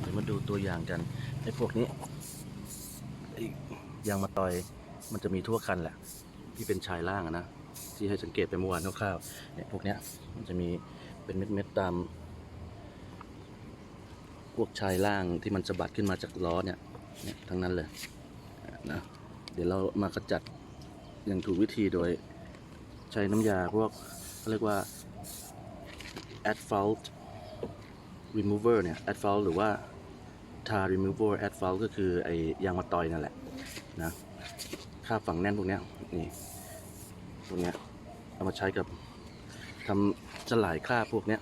เดี๋ยวมาดูตัวอย่างกันไอ้พวกนี้ไอยางมาตอยมันจะมีทั่วคันแหละ ที่เป็นชายล่างนะที่ให้สังเกตไปเมื่อวานคร่าวๆเนี่ยพวกเนี้ยมันจะมีเป็นเม็ดๆตาม พวกชายล่างที่มันสะบัดขึ้นมาจากล้อเนี่ยเนี่ยทั้งนั้นเลยนะเดี๋ยวเรามากระจัดอย่างถูกวิธีโดยใช้น้ำยาพวกเขาเรียกว่า asphalt remover เนี่ย asphalt หรือว่า tar remover asphalt ก็คือไอ้ยางมะตอยนั่นแหละนะค่าบฝังแน่นพวกเนี้ยนี่พวกเนี้ยเอามาใช้กับทำสลายคราบพวกเนี้ย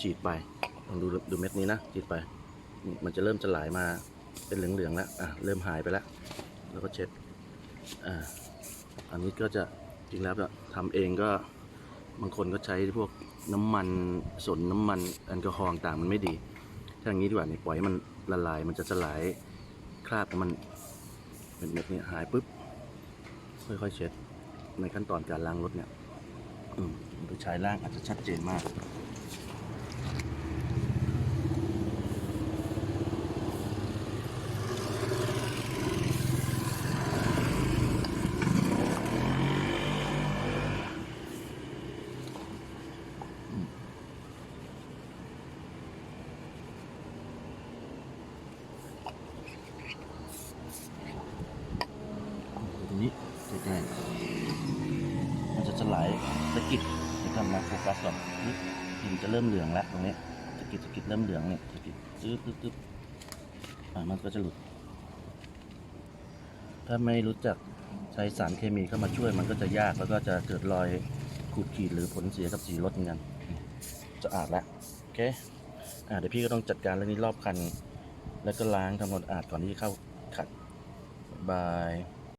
ฉีดไปลองดูดูเม็ดนี้นะฉีดไปนี่มันจะเริ่มสลายมาเป็นเหลืองๆแล้วอะเริ่มหายไปแล้วแล้วก็เช็ดอ่าอันนี้ก็จะจริงแล้วทำเองก็ บางคนก็ใช้พวกน้ำมันสนน้ำมันแอลกอฮอล์ต่างมันไม่ดีถ้าอย่างนี้ดีกว่านี่ปล่อยมันละลายมันจะสลายคราบของมันเป็นเม็ดนี้หายปุ๊บค่อยๆเช็ดในขั้นตอนการล้างรถเนี่ยอืมดูชายล่างอาจจะชัดเจนมาก ตรงนี้ ใกล้ๆมันจะสลายสะกิดเดี๋ยวทำมาโฟกัสก่อนนี่ดินจะเริ่มเหลืองแล้วตรงนี้สะกิดสะกิดเริ่มเหลืองเนี่ยสะกิดตึ๊บตึ๊บตึ๊บอ่ามันก็จะหลุด ถ้าไม่รู้จักใช้สารเคมีเข้ามาช่วยมันก็จะยากแล้วก็จะเกิดรอยขูดขีดหรือผลเสียกับสีรถเหมือนกันจะอาดแล้วโอเคอ่าเดี๋ยวพี่ก็ต้องจัดการเรื่องนี้รอบคัน แล้วก็ล้างทำความสะอาดก่อนที่จะเข้าขัดบาย